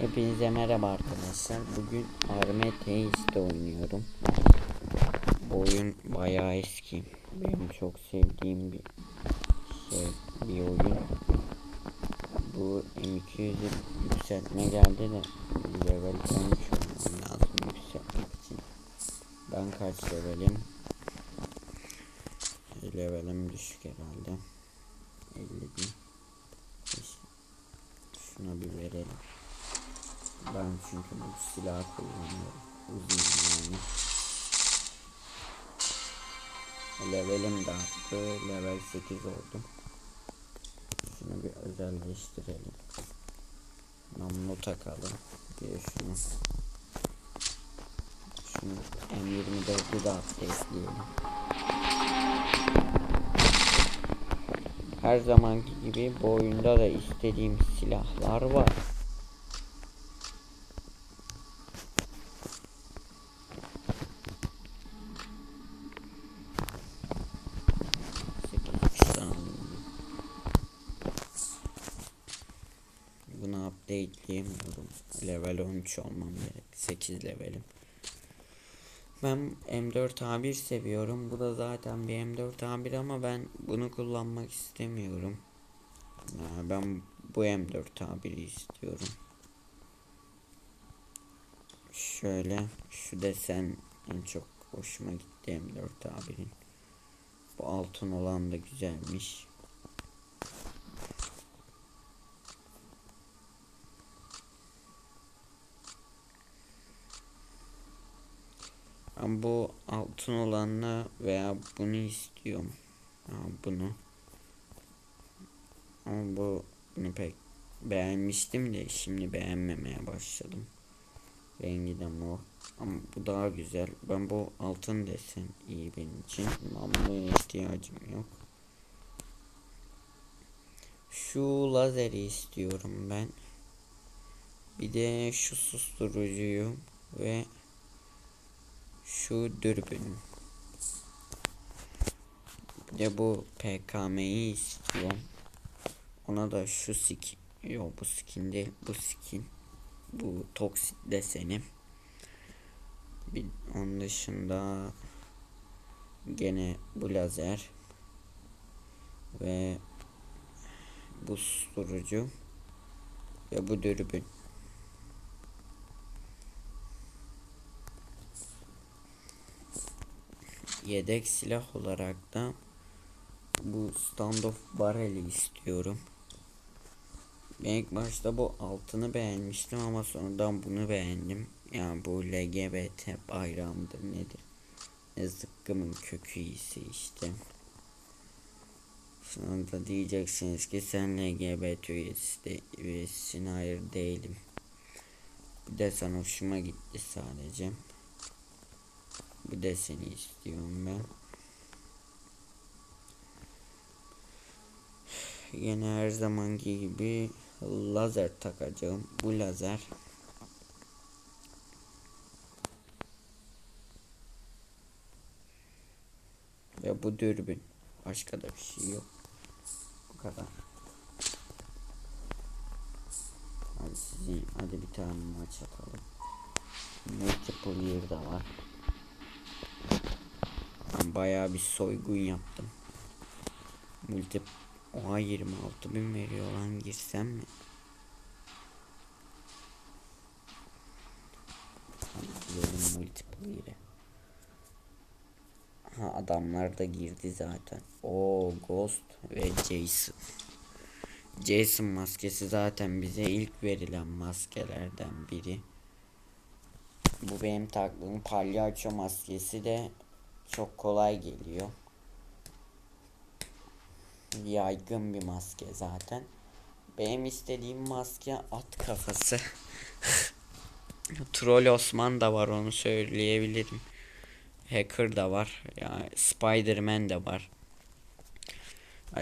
Hepinize merhaba arkadaşlar. Bugün Arme Teist'te oynuyorum. Bu oyun bayağı eski. Benim çok sevdiğim bir şey, bir oyun. Bu M200'ü yükseltme geldi de level 13 olmam lazım yükseltmek için. Ben kaç levelim? Levelim düşük herhalde. 50 bin. Şuna bir verelim. Ben çünkü bu silahı kullanıyorum. Uzun yani. Levelim de arttı. Level 8 oldum. Şunu bir özelleştirelim. Namlu takalım. De şunu. Şunu M24'ü de ekleyelim. Her zamanki gibi bu oyunda da istediğim silahlar var. Update'leyemiyorum. Level 13 olmam gerek. 8 levelim. Ben M4 A1 seviyorum. Bu da zaten bir M4 A1 ama ben bunu kullanmak istemiyorum. Ya ben bu M4 A1'i istiyorum. Şöyle şu desen en çok hoşuma gitti M4 A1'in. Bu altın olan da güzelmiş. Ben bu altın olanla veya bunu istiyorum. Ha, bunu. Ama bu bunu pek beğenmiştim de şimdi beğenmemeye başladım. Rengi de mor. Ama bu daha güzel. Ben bu altın desen iyi benim için. Namluya ihtiyacım yok. Şu lazeri istiyorum ben. Bir de şu susturucuyu ve şu dürbün. Bir de bu PKM'yi istiyorum. Ona da şu skin. Yok bu skin değil. Bu skin. Bu toksit deseni. Bir, onun dışında gene bu lazer ve bu susturucu ve bu dürbün. Yedek silah olarak da bu standoff barreli istiyorum. Ben ilk başta bu altını beğenmiştim ama sonradan bunu beğendim. Yani bu LGBT bayrağımdır nedir? Ne zıkkımın kökü iyisi işte. Sonra da diyeceksiniz ki sen LGBT üyesi de, üyesisin. Hayır değilim. Bu desen hoşuma gitti sadece. Bu deseni istiyorum ben. Yine her zamanki gibi lazer takacağım. Bu lazer ve bu dürbün. Başka da bir şey yok. Bu kadar. Hadi sizi hadi bir tane maç atalım. Multiplayer da var. Ben bayağı bir soygun yaptım. Multi Oha 26 bin veriyor lan girsem mi? Girelim multiplayer'e. Ha adamlar da girdi zaten. O Ghost ve Jason. Jason maskesi zaten bize ilk verilen maskelerden biri. Bu benim taktığım palyaço maskesi de çok kolay geliyor. Yaygın bir maske zaten. Benim istediğim maske at kafası. Troll Osman da var onu söyleyebilirim. Hacker da var. Yani Spider-Man de var.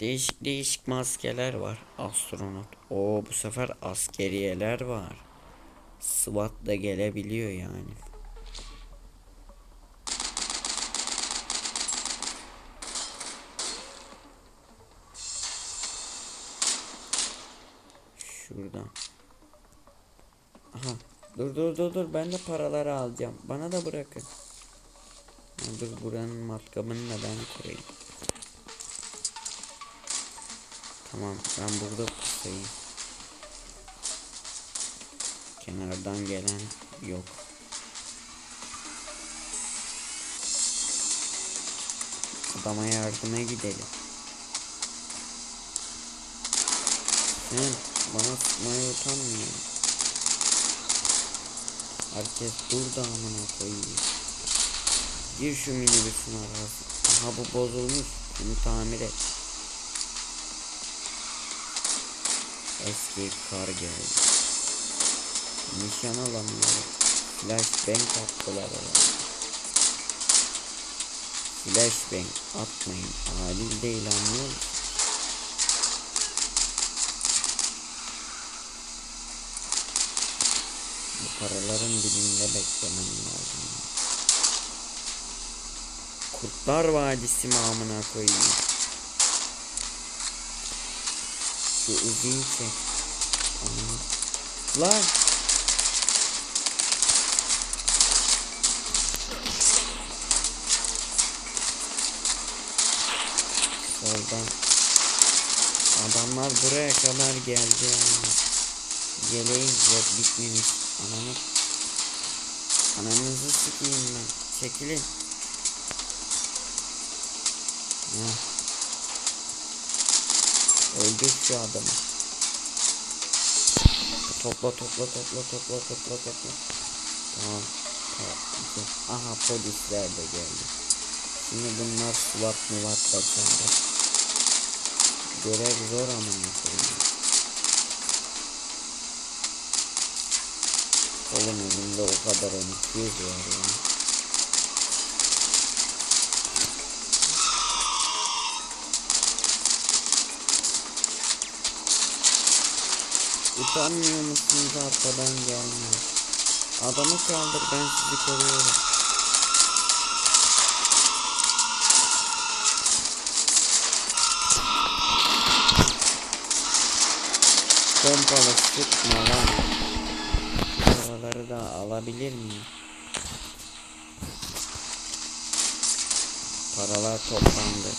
Değişik değişik maskeler var. Astronot. O bu sefer askeriyeler var. SWAT da gelebiliyor yani. Şurada. Aha. Dur dur dur dur ben de paraları alacağım. Bana da bırakın. Dur buranın matkabını da ben koyayım. Tamam ben burada pusayım. Kenardan gelen yok. Adama yardıma gidelim. Sen bana sıkmaya utanmıyor. Herkes burada amına koyayım. Gir şu minibüsün arası. Aha bu bozulmuş. Bunu tamir et. Eski kar geldi. Nişan alamıyorum. Flashbang attılar oraya. Flashbang atmayın. Adil değil anlıyor musun? Bu paraların dibinde beklemem lazım. Kurtlar Vadisi mi amına koyayım? Şu uziyi çek. Ana. Lan! Soldan. Adamlar buraya kadar geldi yani. Geleğin yok bitmemiş. Ananı. Ananızı sikeyim ben. Çekilin. Ya. Öldür şu adamı. Topla topla topla topla topla topla. Tamam. tamam. Aha polisler de geldi. Şimdi bunlar sulat muvat kaçarlar. Görev zor ama koyayım. Oğlum elimde o kadar M200 var ya. Utanmıyor musunuz arkadan gelmiyor? Adamı kaldır ben sizi koruyorum. Pompalı sıkma lan. Paraları da alabilir miyim? Paralar toplandı.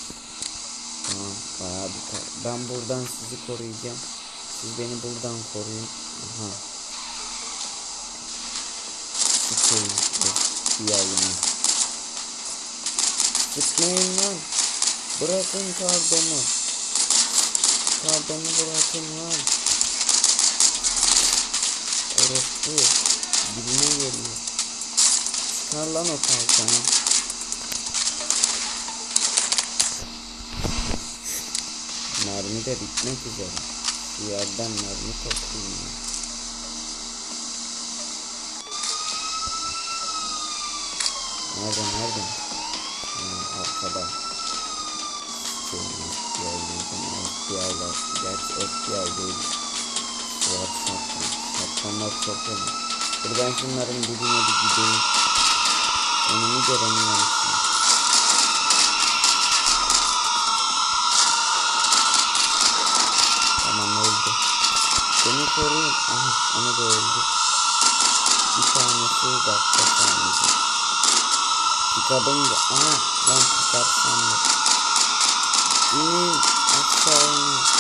Tamam bayağı bir para. Ben buradan sizi koruyacağım. Siz beni buradan koruyun. Aha. Sıkayım. Yayını. Sıkmayın lan. Bırakın kardonu. Kardonu bırakın lan. Orospu. Birine geliyor. Çıkar lan o kalkanı. Mermi de bitmek üzere. Bir yerden mermi toplayayım. ya. Nerede nerede? Ha, arkada. Şey, FBI diyeceğim. FBI'lar. Gerçi FBI değil. Suat Satman. Satmanlar çok önemli. Ben şunların dibine bir gideyim. Önümü göremiyorum. Tamam öldü. Beni koruyun. Aha onu da öldü. Bir tanesi uzakta sadece. Pikabın da... Aha lan pikap sandım. İnin aşağı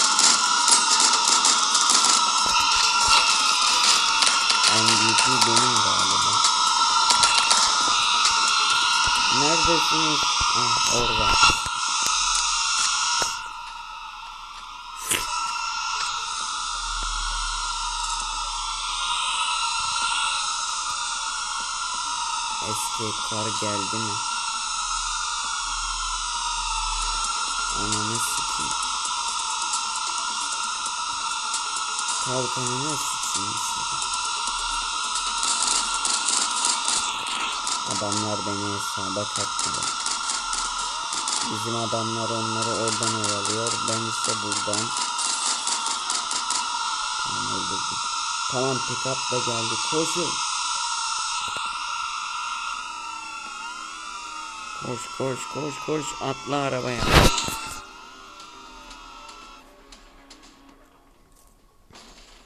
Neredesiniz? Ah orada. Eski kar geldi mi? Ananı sikeyim. Kalkanına sikeyim Adamlar beni hesaba kattılar. Bizim adamlar onları oradan oyalıyor. Ben ise buradan. Tamam öldürdük. Tamam pick up da geldi. Koşun. Koş koş koş koş atla arabaya.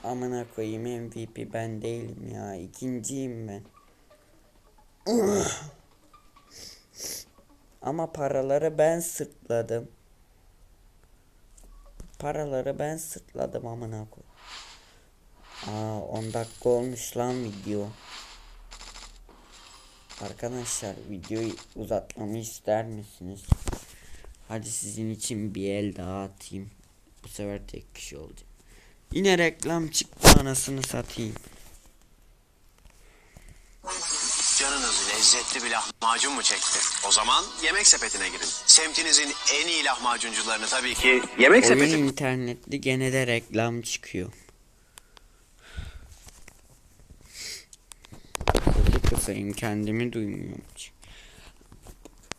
Amına koyayım MVP ben değilim ya. İkinciyim ben. Ama paraları ben sırtladım. Paraları ben sırtladım amına koy. Aa 10 dakika olmuş lan video. Arkadaşlar videoyu uzatmamı ister misiniz? Hadi sizin için bir el daha atayım. Bu sefer tek kişi olacak. Yine reklam çıktı anasını satayım. Lezzetli bir lahmacun mu çekti? O zaman yemek sepetine girin. Semtinizin en iyi lahmacuncularını tabii ki yemek Oyun sepeti. internetli gene de reklam çıkıyor. Sesi kısayım kendimi duymuyorum.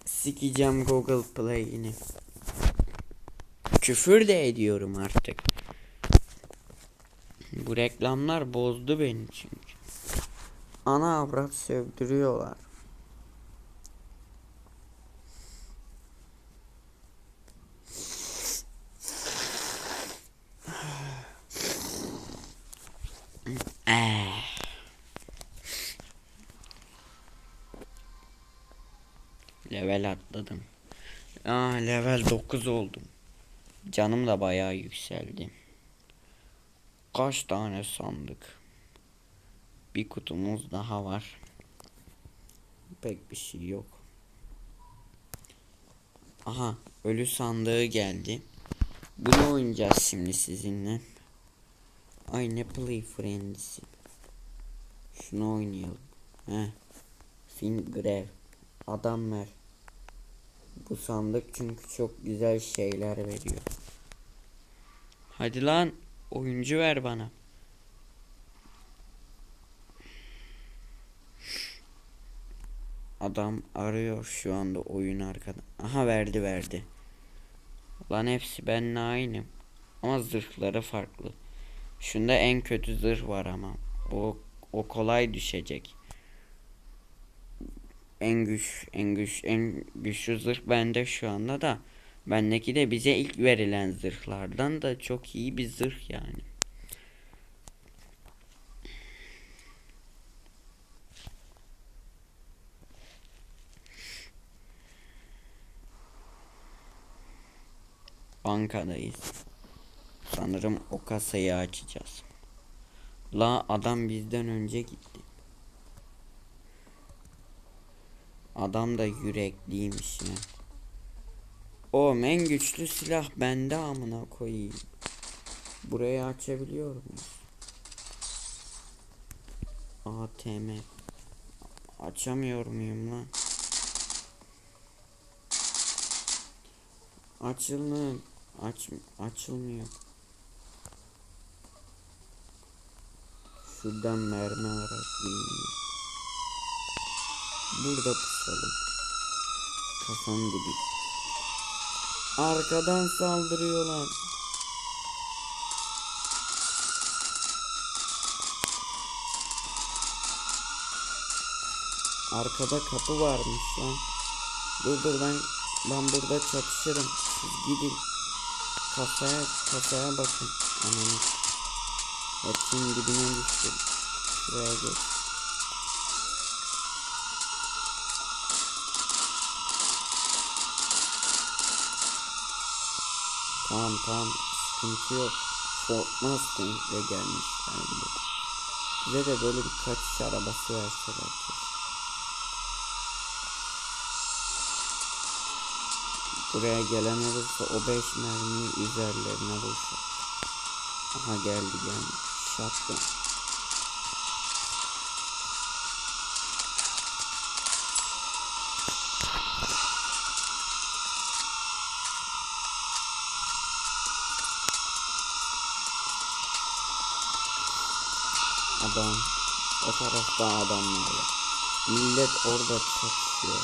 Sikeceğim Google Play'ini. Küfür de ediyorum artık. Bu reklamlar bozdu beni çünkü. Ana avrat sövdürüyorlar. Eh. Level atladım. Aa level 9 oldum. Canım da bayağı yükseldi. Kaç tane sandık? Bir kutumuz daha var. Pek bir şey yok. Aha ölü sandığı geldi. Bunu oynayacağız şimdi sizinle. Ay ne play friendsi. Şunu oynayalım. He. Fin grev. Adam ver. Bu sandık çünkü çok güzel şeyler veriyor. Hadi lan oyuncu ver bana. Adam arıyor şu anda oyun arkada. Aha verdi verdi. Lan hepsi benimle aynı. Ama zırhları farklı. Şunda en kötü zırh var ama. O, o kolay düşecek. En güç, en güç, en güçlü zırh bende şu anda da. Bendeki de bize ilk verilen zırhlardan da çok iyi bir zırh yani. Bankadayız. Sanırım o kasayı açacağız. La adam bizden önce gitti. Adam da yürekliymiş ya. O en güçlü silah bende amına koyayım. Burayı açabiliyor muyuz? ATM. Açamıyor muyum lan? Açılın. Aç açılmıyor. Şuradan mermi aratayım. Burada pusalım. Kafanın dibi. Arkadan saldırıyorlar. Arkada kapı varmış lan. Dur dur ben ben burada çatışırım. Siz gidin. Kasaya kasaya bakın. Ananı. Hepsinin dibine düştüm. Şuraya geç. Tamam tamam sıkıntı yok. Fort Mustang'le gelmişler bile. Bize de böyle bir kaçış arabası verseler keşke. Buraya gelen olursa o 5 mermiyi üzerlerine vursa. Aha geldi geldi. Şattım. Adam. O tarafta adamlar var. Millet orada çatışıyor.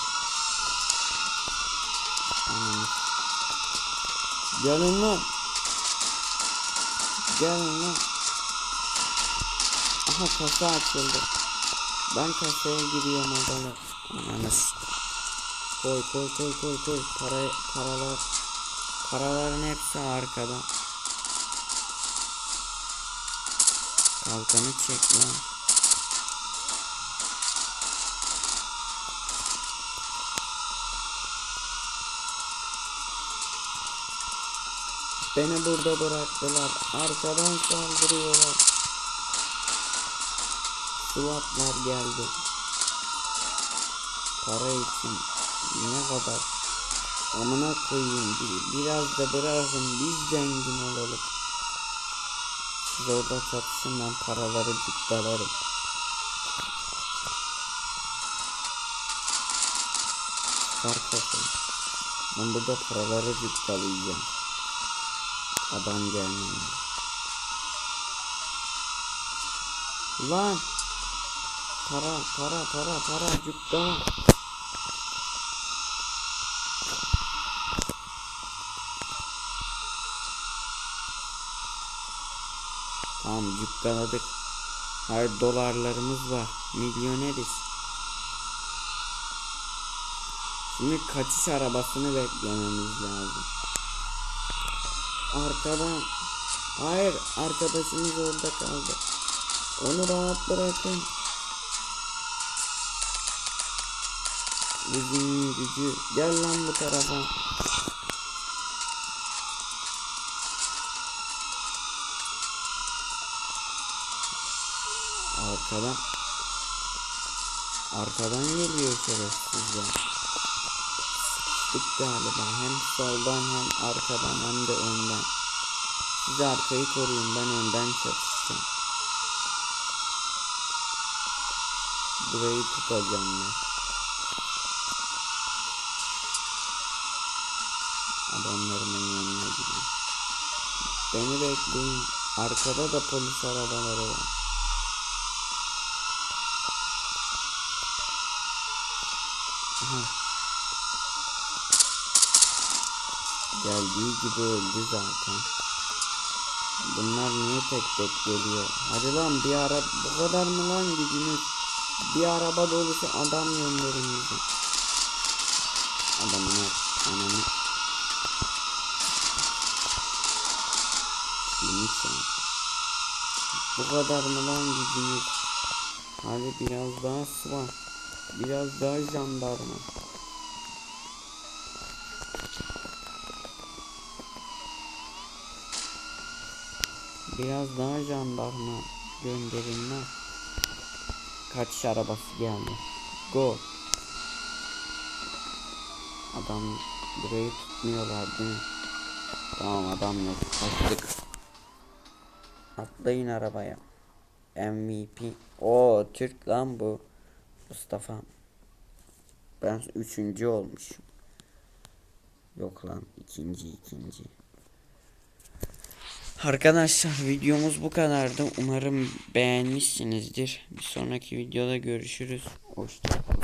Gelin lan. Gelin lan. Aha kasa açıldı. Ben kasaya giriyorum agalar. Ananı s- Koy koy koy koy koy. Para, paralar. Paraların hepsi arkada. Kalkanı çek lan. Beni burada bıraktılar. Arkadan saldırıyorlar. SWAT'lar geldi. Para için ne kadar amına koyayım bir- biraz da bırakın biz zengin olalım. Siz orada çatışın ben paraları. Çıkar kafayı. Ben burada paraları cüptalayacağım. Adam gelmiyor. Lan! Para, para, para, para, cüptala. Tamam cukkaladık. Hayır dolarlarımız var. Milyoneriz. Şimdi kaçış arabasını beklememiz lazım. Arkadan. Hayır arkadaşımız orada kaldı. Onu rahat bırakın. Bizim gücü. Gel lan bu tarafa. Arkadan Arkadan geliyor şerefsizler. Sıkıştık galiba. Hem soldan hem arkadan hem de önden. Siz arkayı koruyun ben önden çatışacağım. Burayı tutacağım ben. Adamlarımın yanına gidiyor. Beni bekleyin. Arkada da polis arabaları var. Geldiği gibi öldü zaten. Bunlar niye tek tek geliyor? Hadi lan bir ara bu kadar mı lan gücünüz? Bir araba dolusu adam gönderin bize. Adamın ananı. Ya. Bu kadar mı lan gücünüz? Hadi biraz daha sıva. Biraz daha jandarma. Biraz daha jandarma gönderin lan. Kaçış arabası geldi. Go. Adam burayı tutmuyorlar değil mi? Tamam adam yok. Kaçtık. Atlayın arabaya. MVP. O Türk lan bu. Mustafa. Ben üçüncü olmuşum. Yok lan ikinci ikinci. Arkadaşlar videomuz bu kadardı. Umarım beğenmişsinizdir. Bir sonraki videoda görüşürüz. Hoşçakalın.